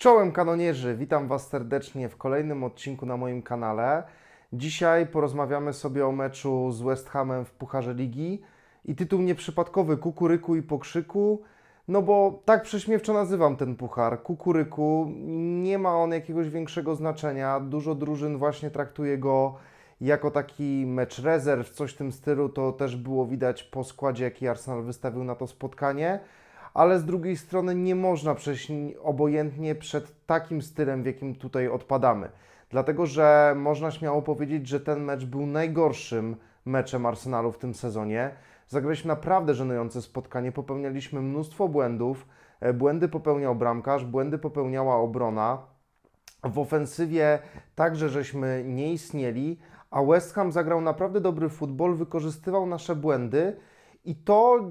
Czołem kanonierzy, witam Was serdecznie w kolejnym odcinku na moim kanale. Dzisiaj porozmawiamy sobie o meczu z West Hamem w Pucharze Ligi i tytuł nieprzypadkowy Kukuryku i Pokrzyku, no bo tak prześmiewczo nazywam ten puchar. Kukuryku, nie ma on jakiegoś większego znaczenia, dużo drużyn właśnie traktuje go jako taki mecz rezerw, coś w tym stylu, to też było widać po składzie, jaki Arsenal wystawił na to spotkanie ale z drugiej strony nie można przejść obojętnie przed takim stylem, w jakim tutaj odpadamy. Dlatego, że można śmiało powiedzieć, że ten mecz był najgorszym meczem Arsenalu w tym sezonie. Zagraliśmy naprawdę żenujące spotkanie, popełnialiśmy mnóstwo błędów. E, Błędy popełniał bramkarz, błędy popełniała obrona. W ofensywie także żeśmy nie istnieli, a West Ham zagrał naprawdę dobry futbol, wykorzystywał nasze błędy i to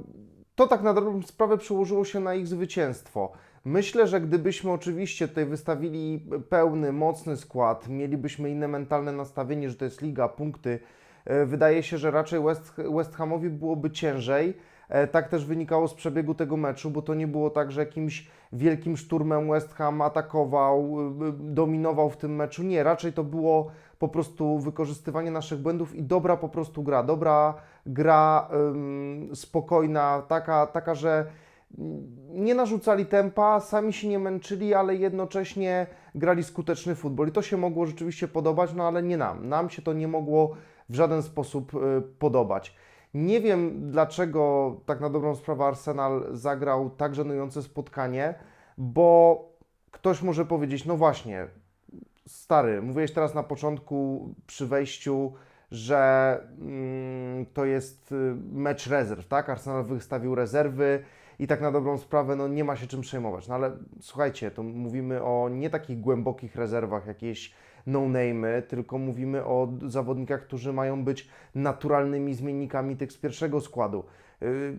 to tak na dobrą sprawę przełożyło się na ich zwycięstwo. Myślę, że gdybyśmy oczywiście tutaj wystawili pełny, mocny skład, mielibyśmy inne mentalne nastawienie, że to jest liga, punkty, e, wydaje się, że raczej West, West Hamowi byłoby ciężej. E, Tak też wynikało z przebiegu tego meczu, bo to nie było tak, że jakimś wielkim szturmem West Ham atakował, y, y, dominował w tym meczu. Nie, raczej to było po prostu wykorzystywanie naszych błędów i dobra po prostu gra. Dobra gra, ym, spokojna, taka, taka, że nie narzucali tempa, sami się nie męczyli, ale jednocześnie grali skuteczny futbol. I to się mogło rzeczywiście podobać, no ale nie nam. Nam się to nie mogło w żaden sposób y, podobać. Nie wiem, dlaczego tak na dobrą sprawę Arsenal zagrał tak żenujące spotkanie, bo ktoś może powiedzieć, no właśnie, stary, mówiłeś teraz na początku przy wejściu, że mm, to jest y, mecz rezerw, tak? Arsenal wystawił rezerwy i tak na dobrą sprawę no, nie ma się czym przejmować. No ale słuchajcie, to mówimy o nie takich głębokich rezerwach, jakieś no-name'y, tylko mówimy o zawodnikach, którzy mają być naturalnymi zmiennikami tych z pierwszego składu. Yy,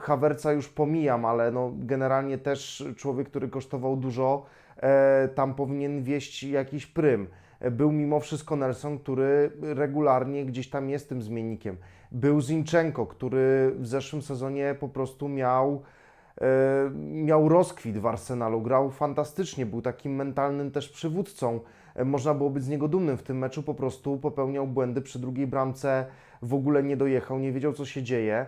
Hawerca już pomijam, ale no, generalnie też człowiek, który kosztował dużo, e, tam powinien wieść jakiś prym. Był mimo wszystko Nelson, który regularnie gdzieś tam jest tym zmiennikiem. Był Zinchenko, który w zeszłym sezonie po prostu miał, e, miał rozkwit w Arsenalu, grał fantastycznie, był takim mentalnym też przywódcą. E, Można było być z niego dumnym w tym meczu, po prostu popełniał błędy przy drugiej bramce, w ogóle nie dojechał, nie wiedział co się dzieje.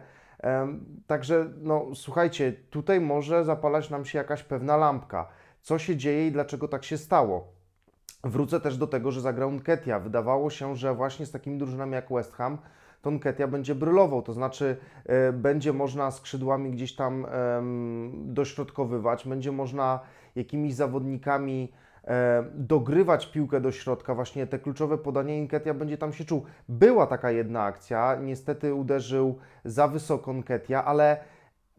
Także, no słuchajcie, tutaj może zapalać nam się jakaś pewna lampka. Co się dzieje i dlaczego tak się stało? Wrócę też do tego, że zagrał Nketia. Wydawało się, że właśnie z takimi drużynami jak West Ham to Nketia będzie brylował, to znaczy e, będzie można skrzydłami gdzieś tam em, dośrodkowywać, będzie można jakimiś zawodnikami dogrywać piłkę do środka, właśnie te kluczowe podanie Nketia będzie tam się czuł. Była taka jedna akcja, niestety uderzył za wysoko Nketia, ale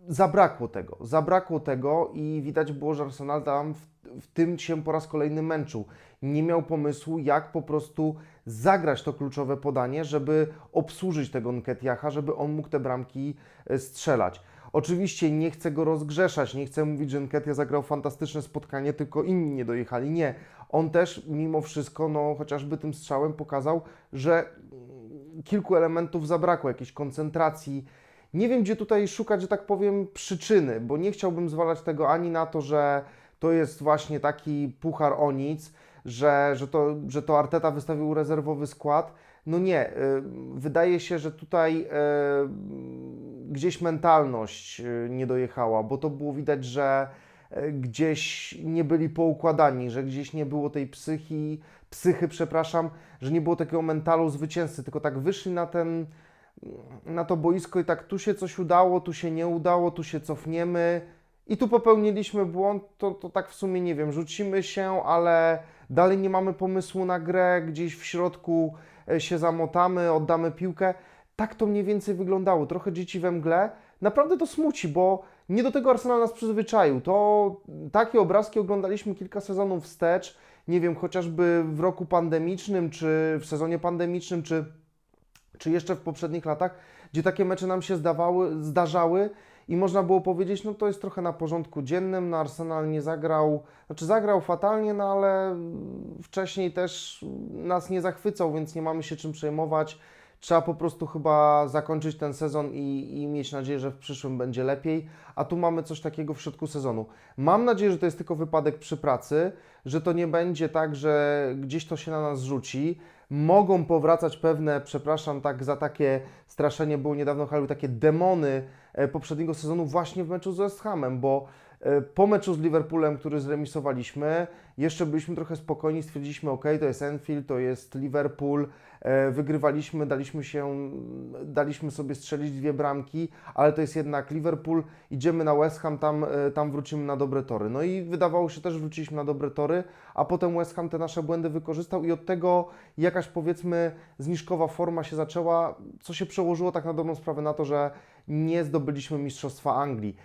zabrakło tego, zabrakło tego i widać było, że Arsenal tam w, w tym się po raz kolejny męczył. Nie miał pomysłu, jak po prostu zagrać to kluczowe podanie, żeby obsłużyć tego Nketiacha, żeby on mógł te bramki e, strzelać. Oczywiście nie chcę go rozgrzeszać, nie chcę mówić, że Nketia zagrał fantastyczne spotkanie, tylko inni nie dojechali. Nie. On też mimo wszystko, no chociażby tym strzałem pokazał, że mm, kilku elementów zabrakło, jakiejś koncentracji, nie wiem, gdzie tutaj szukać, że tak powiem, przyczyny, bo nie chciałbym zwalać tego ani na to, że to jest właśnie taki puchar o nic, że, że, to, że to Arteta wystawił rezerwowy skład. No nie, y, wydaje się, że tutaj y, gdzieś mentalność y, nie dojechała, bo to było widać, że y, gdzieś nie byli poukładani, że gdzieś nie było tej psychi, psychy, przepraszam, że nie było takiego mentalu zwycięzcy, tylko tak wyszli na ten na to boisko i tak tu się coś udało, tu się nie udało, tu się cofniemy i tu popełniliśmy błąd, to, to tak w sumie nie wiem, rzucimy się, ale dalej nie mamy pomysłu na grę, gdzieś w środku e, się zamotamy, oddamy piłkę. Tak to mniej więcej wyglądało, trochę dzieci we mgle. Naprawdę to smuci, bo nie do tego Arsenal nas przyzwyczaił. To takie obrazki oglądaliśmy kilka sezonów wstecz, nie wiem, chociażby w roku pandemicznym, czy w sezonie pandemicznym, czy czy jeszcze w poprzednich latach, gdzie takie mecze nam się zdawały, zdarzały i można było powiedzieć, no to jest trochę na porządku dziennym, no Arsenal nie zagrał, znaczy zagrał fatalnie, no ale wcześniej też nas nie zachwycał, więc nie mamy się czym przejmować. Trzeba po prostu chyba zakończyć ten sezon i, i mieć nadzieję, że w przyszłym będzie lepiej. A tu mamy coś takiego w środku sezonu. Mam nadzieję, że to jest tylko wypadek przy pracy, że to nie będzie tak, że gdzieś to się na nas rzuci. Mogą powracać pewne, przepraszam tak za takie straszenie, było niedawno Halu, takie demony e, poprzedniego sezonu właśnie w meczu z West Hamem, bo e, po meczu z Liverpoolem, który zremisowaliśmy, jeszcze byliśmy trochę spokojni, stwierdziliśmy, ok, to jest Enfield, to jest Liverpool, e, wygrywaliśmy, daliśmy się, daliśmy sobie strzelić dwie bramki, ale to jest jednak Liverpool, idziemy na West Ham, tam, e, tam wrócimy na dobre tory. No i wydawało się też, wróciliśmy na dobre tory, a potem West Ham te nasze błędy wykorzystał i od tego jakaś powiedzmy zniżkowa forma się zaczęła, co się przełożyło tak na dobrą sprawę na to, że nie zdobyliśmy Mistrzostwa Anglii.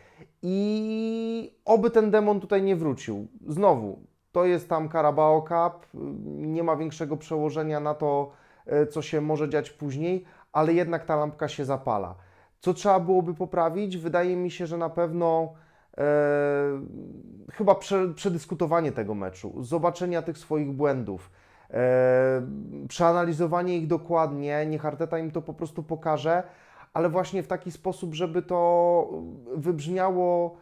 I oby ten demon tutaj nie wrócił. Znowu, to jest tam Carabao Cup, nie ma większego przełożenia na to, e, co się może dziać później, ale jednak ta lampka się zapala. Co trzeba byłoby poprawić? Wydaje mi się, że na pewno e, chyba prze, przedyskutowanie tego meczu, zobaczenia tych swoich błędów, e, przeanalizowanie ich dokładnie, niech Arteta im to po prostu pokaże, ale właśnie w taki sposób, żeby to wybrzmiało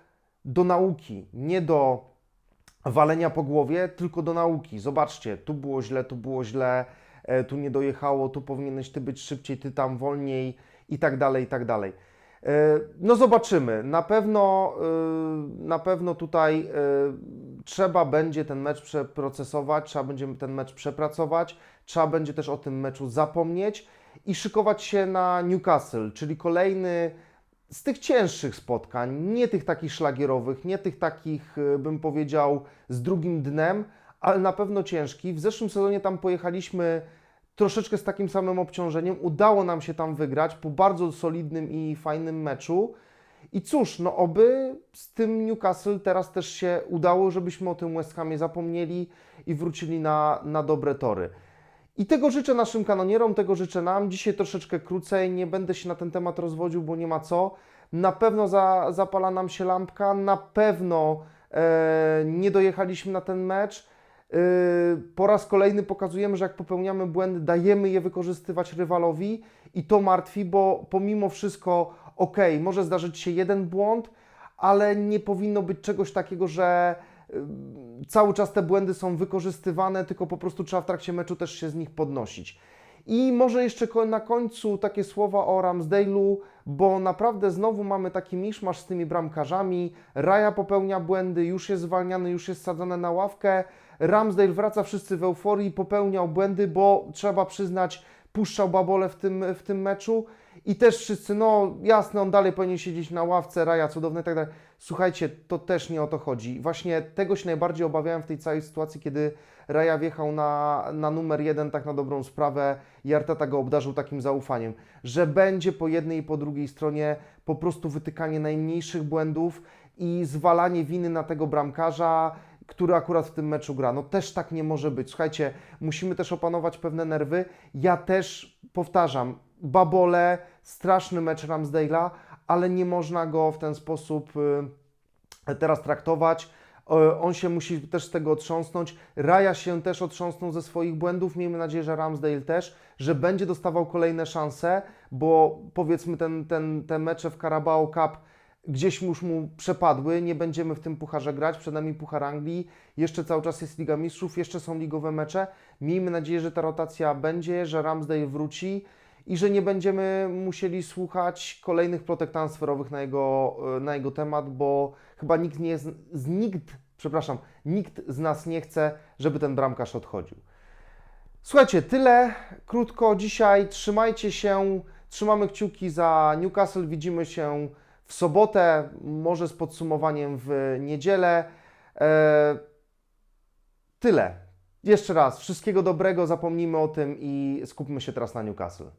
do nauki, nie do walenia po głowie, tylko do nauki. Zobaczcie, tu było źle, tu było źle, e, tu nie dojechało, tu powinieneś ty być szybciej, ty tam wolniej i tak dalej, i tak dalej. E, No zobaczymy. Na pewno, e, na pewno tutaj trzeba będzie ten mecz przeprocesować, trzeba będzie ten mecz przepracować, trzeba będzie też o tym meczu zapomnieć i szykować się na Newcastle, czyli kolejny z tych cięższych spotkań, nie tych takich szlagierowych, nie tych takich, e, bym powiedział, z drugim dnem, ale na pewno ciężki. W zeszłym sezonie tam pojechaliśmy troszeczkę z takim samym obciążeniem. Udało nam się tam wygrać po bardzo solidnym i fajnym meczu. I cóż, no oby z tym Newcastle teraz też się udało, żebyśmy o tym West Hamie zapomnieli i wrócili na, na dobre tory. I tego życzę naszym kanonierom, tego życzę nam. Dzisiaj troszeczkę krócej, nie będę się na ten temat rozwodził, bo nie ma co. Na pewno za, zapala nam się lampka, na pewno e, nie dojechaliśmy na ten mecz. E, po raz kolejny pokazujemy, że jak popełniamy błędy, dajemy je wykorzystywać rywalowi i to martwi, bo pomimo wszystko, ok, może zdarzyć się jeden błąd, ale nie powinno być czegoś takiego, że cały czas te błędy są wykorzystywane, tylko po prostu trzeba w trakcie meczu też się z nich podnosić. I może jeszcze na końcu takie słowa o Ramsdale'u, bo naprawdę znowu mamy taki miszmasz z tymi bramkarzami. Raja popełnia błędy, już jest zwalniany, już jest sadzony na ławkę. Ramsdale wraca wszyscy w euforii, popełniał błędy, bo trzeba przyznać, puszczał babole w tym, w tym meczu. I też wszyscy, no jasne, on dalej powinien siedzieć na ławce, Raja cudowny i tak dalej. Słuchajcie, to też nie o to chodzi. Właśnie tego się najbardziej obawiałem w tej całej sytuacji, kiedy Raja wjechał na, na numer jeden, tak na dobrą sprawę, i Arteta go obdarzył takim zaufaniem, że będzie po jednej i po drugiej stronie po prostu wytykanie najmniejszych błędów i zwalanie winy na tego bramkarza, który akurat w tym meczu gra. No też tak nie może być. Słuchajcie, musimy też opanować pewne nerwy. Ja też powtarzam, babole, straszny mecz Ramsdale'a, ale nie można go w ten sposób y, teraz traktować. On się musi też z tego otrząsnąć. Raja się też otrząsnął ze swoich błędów. Miejmy nadzieję, że Ramsdale też, że będzie dostawał kolejne szanse, bo powiedzmy ten, ten, te mecze w Carabao Cup gdzieś już mu przepadły, nie będziemy w tym pucharze grać, przed nami Puchar Anglii, jeszcze cały czas jest Liga Mistrzów, jeszcze są ligowe mecze. Miejmy nadzieję, że ta rotacja będzie, że Ramsdale wróci i że nie będziemy musieli słuchać kolejnych plotek transferowych na jego, na jego temat, bo chyba nikt nie jest, nikt, przepraszam, nikt z nas nie chce, żeby ten bramkarz odchodził. Słuchajcie, tyle krótko dzisiaj. Trzymajcie się, trzymamy kciuki za Newcastle. Widzimy się w sobotę, może z podsumowaniem w niedzielę. E, tyle. Jeszcze raz, wszystkiego dobrego, zapomnijmy o tym i skupmy się teraz na Newcastle.